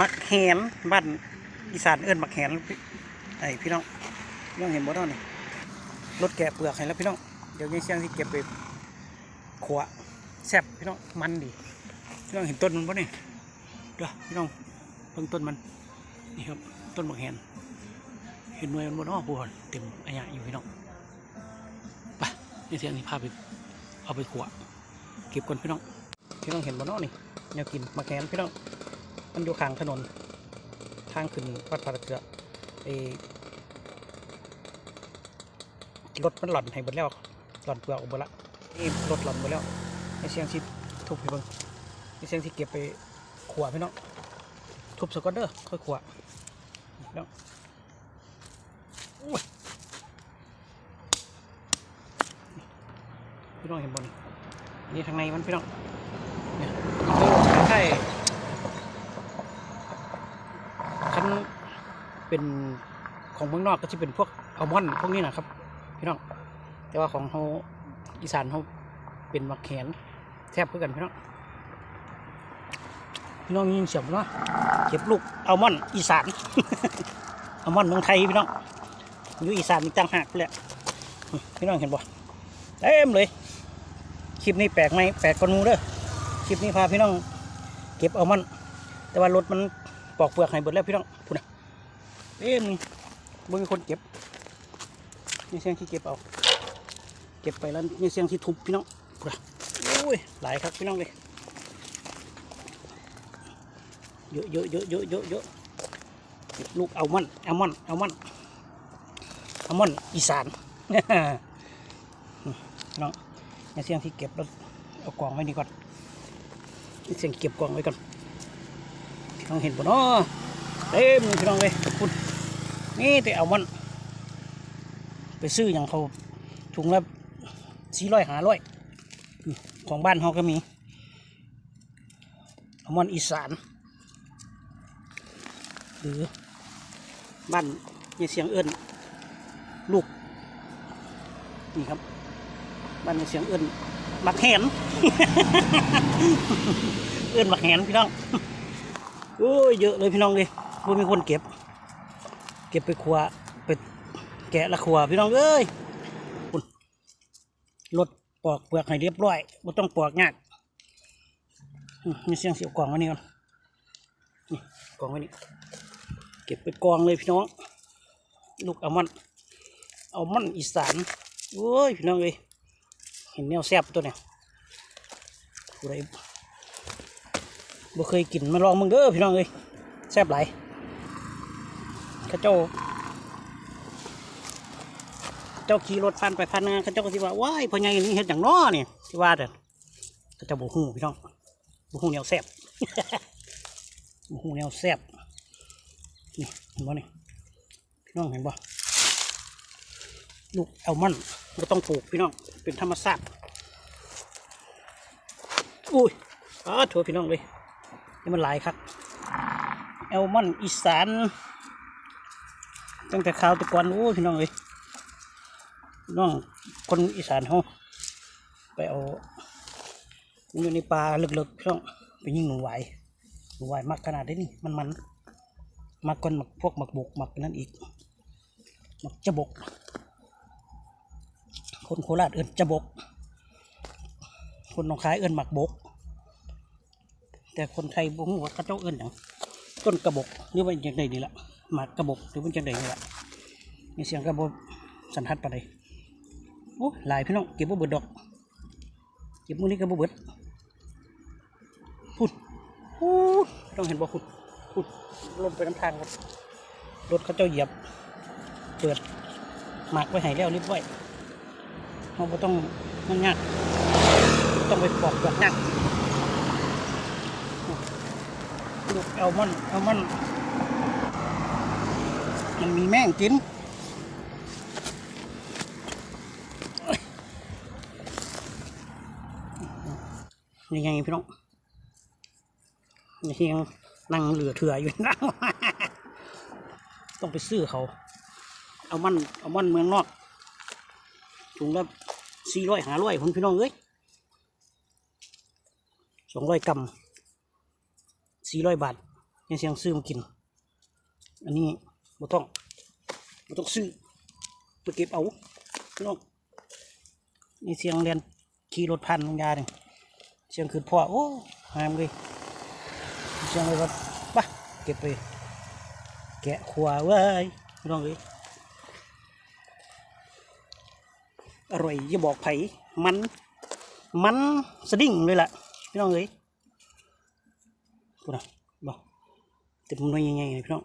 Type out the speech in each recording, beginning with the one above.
มักแหนบ้านอีสานเอิ้นมักแหนไอพี่น้องพี่น้องเห็นบ่เนาะนี่รถแกะเปลือกให้แล้วพี่น้องเดี๋ยวยายเสียงที่เก็บไปขัวแซ่บพี่น้องมันดีพี่น้องเห็นต้นมันบ่นี่ยเด้อพี่น้องเบิ่งต้นมันนี่ครับต้นมักแหนเห็นหน่วยมันบ่เนาะผู้คนเต็มอันยะอยู่พี่น้องไปยายเสียงนี่พาไปเอาไปขัวเก็บก่อนพี่น้องพี่น้องเห็นบ่เนาะนี่แนวกินมักแหนพี่น้อง มันอยู่ข้างถนน ทางขึ้นวัดพระเกลือไอ้รถมันหล่อนให้เบิดแล้วหล่อนเปลือกออกหมดละนี่รถหล่อนหมดแล้วไอ้เสียงที่ทุบให้เบิ่งไอ้เสียงที่เก็บไปขวพี่น้องทุบสกอตเดอร์ค่อยขวพี่น้องพี่น้องเห็นบนนี่ทางในมันพี่น้องเนี่ยใช่คัน เป็นของเมืองนอกก็จะเป็นพวกอัลมอนด์พวกนี้นะครับพี่น้องแต่ว่าของเขาอีสานเขาเป็นมักแขนแทบเพื่อกันพี่น้องพี่น้องยินเสียงบ่เนาะเก็บลูกอัลมอนด์อีสานอัลมอนด์เมืองไทยพี่น้องอยู่อีสานมีต่างหากเลยพี่น้องเห็นบ่เต็มเลยคลิปนี้แปลกไหมแปลกกว่านูเด้อคลิปนี้พาพี่น้องเก็บอัลมอนด์แต่ว่ารถมันปอกเปลือกให้เบิดแล้วพี่น้องพูดนะ เอ้ยมึงบ่มีคนเก็บนี่เสียงที่เก็บเอา เก็บไปแล้วนี่เสียงที่ทุบพี่น้องพูดนะโอ้ยหลายครับพี่น้องเลยเยอะเยอะเยอะเยอะเยอะเยอะลูกเอัลมอนด์อัลมอนด์อัลมอนด์อัลมอนอีสานน้องอย่เสียงที่เก็บแล้วเอากล่องไว้นี่ก่อนนี่เสียงเก็บกล่องไว้ก่อนพี่น้องเห็นปะเนาะ เต็มพี่น้องเลยขอบคุณนี่แต่เอัลมอนไปซื้ออย่างเขาถุงละสี่ร้อยห้าร้อยของบ้านเขาก็มีเอัลมอนอีสาน หรือบ้านยายเสียงเอิญลูก นี่ครับ บ้านยายเสียงเอิญมักแหนเอิญมักแหนพี่น้องโอ้ยเยอะเลยพี่น้องเลย พวกมีคนเก็บ เก็บไปครัวไปแกะละครัวพี่น้องเอ้ยคุณรถปอกเปลือกให้เรียบร้อยไม่ต้องปอกยากมีเสียงเสียวกล่องไว้นี่ก่อนนี่กล่องไว้นี่เก็บไปกองเลยพี่น้อง ลูกอัลมอนด์อัลมอนด์อีสานโอ้ยพี่น้องเอ้ยเห็นแนวแซบตัวเนี่ยผู้ใดบ่เคยกินมาลองมึงเด้อพี่น้องเอ้ยแซ่บหลาย ข้าเจ้าเจ้าขี่รถผ่านไปผ่านมาเข้าเจ้าก็สิว่าว้ายพ่อใหญ่นี่เฮ็ดอย่างน้อเนี่ยที่ว่าเด้อเข้าเจ้าบ่ฮู้พี่น้องบ่ฮู้แนวแซ่บบ่ฮู้แนวแซ่บนี่เห็นบ่นี่พี่น้องเห็นบ่ลูกแอลมอนด์ก็ต้องปลูกพี่น้องเป็นธรรมชาติอุ้ยอ้าโถพี่น้องเลยนี่มันหลายครับแอลมอนด์อีสาน ตั้งแต่ข่าวตะกอนโอ้พี่น้องเลยน้องคนอีสานเขาไปเอาอยู่ในป่าลึกๆพี่องไปยิงหนูไหวหนูไหวมากขนาดนี้นี่มันมันมาก่อนหมักพวกหมักบุกหมักนั่นอีกหมักจะบก คนโคราชเอิ้นจะบก คนหนองคายเอิ้นหมักบก แต่คนไทยบ่ฮู้ว่าเขาเจ้าเอิ้นหยังต้นกระบกหรือว่าอย่างใดนี่ละ หมากกระบกหรือว่าอย่งใดนี่แหละมีเสียงกระบอกสันทัดปานใดโอ้หลายพี่น้องเก็บบ่เบิดดอก เก็บมือนี้ก็บ่เบิดพูดพูดต้องเห็นบ่พูดพุดลงไปน้ำทางครับรถเขาเจ้าเหยียบ เปิดหมากไว้ให้แล้วเรียบร้อยเราไม่ต้องมันยากต้องไปปอกเปลือกยากลูกแอลมอนแอลมอน มันมีแม่งกินยังไงพี่น้องนี่ยังนั่งเหลือเถื่ออยู่นะต้องไปซื้อเขา เอามันเอามันเมืองนอกถุงละสี่ร้อยห้าร้อยคุณพี่น้องเอ้ยสองร้อยกรัมสี่ร้อยบาทยังเสียงซื้อมากิน อันนี้ บ่ต้องบ่ต้องซื้อไปเก็บเอาพี่น้องนี่เสียงเรียนขี่รถพันลงยาเนี่ยเสียงคือพ่อโอ้หามเลยเสียงเลยว่าปะเก็บไป แกะขวาไว้ยพี่น้องเอ้ยอร่อยอย่าบอกไผมัน มันสดิ้งเลยล่ะพี่น้องเอ้ยพูดนะบอกเต็มหน่วยใหญ่ๆเลยพี่น้อง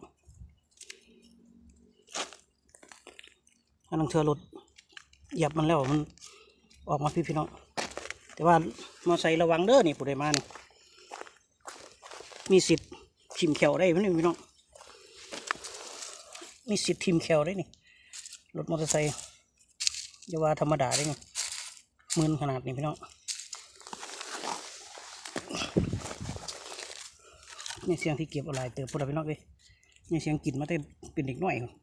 อันนั้นเธอรถเหยียบมันแล้วมันออกมาพี่พี่น้องแต่ว่ามอไซค์ระวังเด้อนี่ผู้ใดมานี่มีสิทธิ์ชิมแขวได้พี่พี่น้องมีสิทธิ์ทีมแคลได้นี่รถมอเตอร์ไซค์อย่าว่าธรรมดาได้นี่มืนขนาดนี้พี่น้องนี่เสียงที่เก็บอะไรเติบพวกเราพี่น้องเลยนี่เสียงกินมาแต่เป็นเด็กน้อยครับ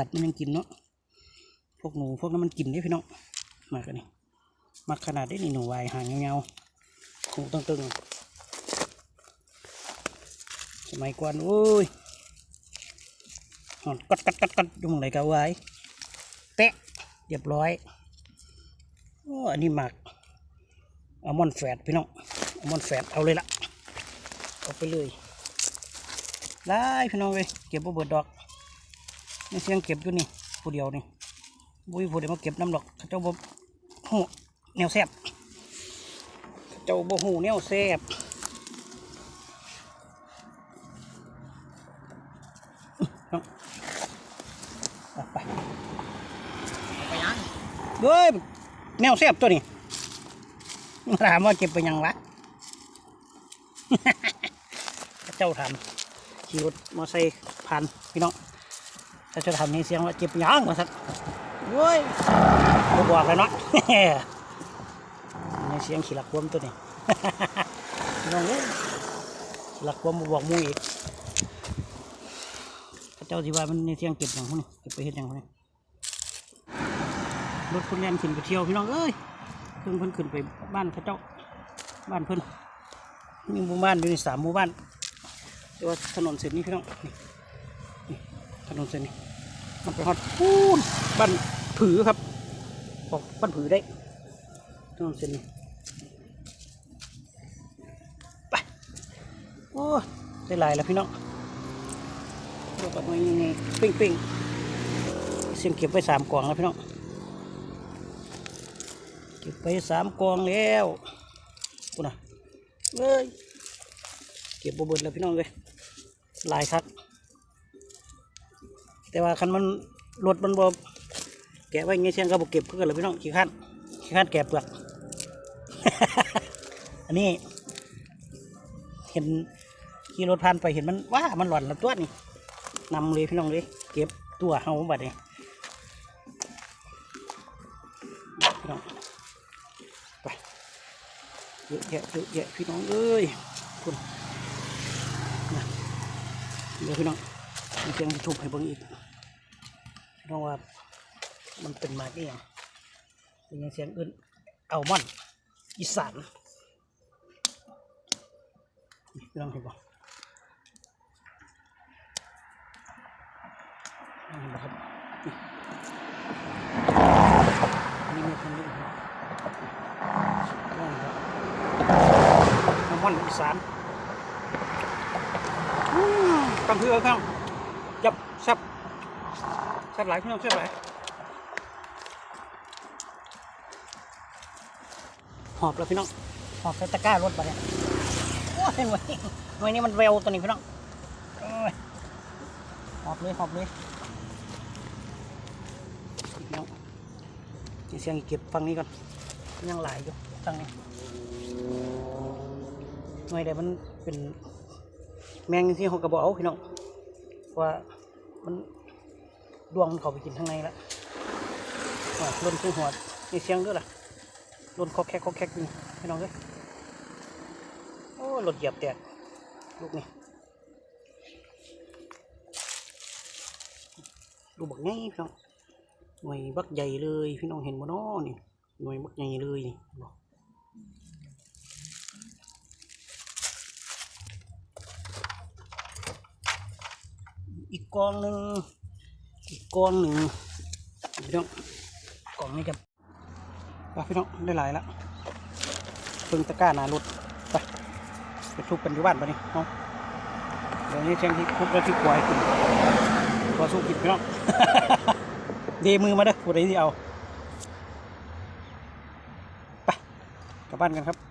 สัตว์มันยังกินเนาะพวกหนูพวกนั้นมันกินได้พี่น้องมากันนี่มาขนาดได้นี่หนูวายหางเงาๆคงตึงๆสมัยก่อนโอ้ยหอนกัดกัดกัดกัดอยู่มองไหนก็เอาไว้เตะเรียบร้อยโอ้อันนี้หมักอัลมอนด์แฟดพี่น้องอัลมอนด์แฟดเอาเลยละเอาไปเลยได้พี่น้องเลยเก็บบ่เบิดดอก นี่เสียงเก็บอยู่นี่ผู้เดียวนี่บุ้ยผู้เดียวมาเก็บน้ำดอกเขาเจ้าบ่หูแนวแซบเขาเจ้าบ่หูแนวแซบไปไปไปยังเฮ้ยแนวเสียบตัวนี้ถามว่าเก็บไปยังวะเจ้าถามขี่รถมอไซค์ผ่านพี่น้อง ถ้าเจะทำนี่เสียงว่าเจ็บยังมาสักเว้ยบ่บอกเลยเนาะนี่เสียงขี่หลักควมตัวนี้พี่น้องเอ้ยขี่หลักควมบ่บอกหมูอีกพระเจ้าที่ว่ามันในเสียงเก็บอย่างพวกนี้เก็บไปเฮ็ดอย่างพวกนี้รถคนแล่นขึ้นไปเที่ยวพี่น้องเอ้ยเพิ่งเพิ่นขึ้นไปบ้านเขาเจ้าบ้านเพิ่นมีหมู่บ้านอยู่ในสามหมู่บ้านแต่ว่าถนนเส้นนี้พี่น้องนี่นี่ ถนนเส้นนี้มันไปฮอดพูนบ้านผือครับออกบ้านผือได้ถนนเส้นนี้ไปโอ้ได้หลายแล้วพี่น้องเราก็มาอย่างงี้เป่งเป่งเสียงเก็บไว้สามกล่องแล้วพี่น้องเก็บไปสามกล่องแล้วกูนะเอ้ยเก็บบ่เบิดแล้วพี่น้องเลยลายคัก แต่ว่าคันมันรถมันบ่แกะไว้ไงเชียงก็บ่เก็บเพื่อนเลยพี่น้องขี้ข้านขี้ข้านแกะเปลือก อันนี้ เห็นขี่รถผ่านไปเห็นมันว้ามันหล่อนล้วตัวนี่นำเลยพี่น้องเลยเก็บตัวเฮาบัดนี้พี่น้องไปเยอะแยะเยอะแยะพี่น้องเอ้ยคุณนะเดี๋ยวพี่น้อง เสียงทุบให้เบิ่งอีกพี่น้องว่ามันเป็นมาได้ยังเป็นยังเสียงอื่นเอามันอีสานนี่พี่น้องเห็นบ่เห็นบ่ครับนี่นี่เม็ดมันนี่ครับน้ำมันอีสานตั้งคือเอาข้างจับ บหลายพี่น้องซับหลายหอบแล้วพี่น้องหอบใส่ตะกร้ารถไปเนี่ยโอ้ยหน่วยหน่วยนี้มันเวลตัวนี้พี่น้องโอ้ยหอบเลยหอบเลยพี่น้องเสียวเสียงเก็บฟังนี้ก่อนยังหลายอยู่ฟังนี้หน่วยใดมันเป็นแมงที่เขากระบอกเอาพี่น้องว่ามัน ดวงมันเข้าไปกินข้างในละล้นขึ้นหัวนี่เสียงด้วยล่ะล้นคอแคกคอแคกนี่พี่น้องเลยโอ้รถเหยียบแตกลูกนี่ดูบักง่ายพี่น้องหน่วยบักใหญ่เลยพี่น้องเห็นบ่น้อนี่หน่วยบักใหญ่เลยอกอีกกองหนึ่ง กกองหนึ่งพี่น้องกองนี้กันไปพี่น้องได้หลายแล้วเพิ่งตะกร้าหนารถไปไปทุบกันอยู่บ้านปนี่เอาเดี๋ยวนี้เชียงที่ทุบแล้วที่ควายกินตัวสู้กินพี่น้องเดมือมาเด้อผู้ใดที่เอา ไปกลับบ้านกันครับ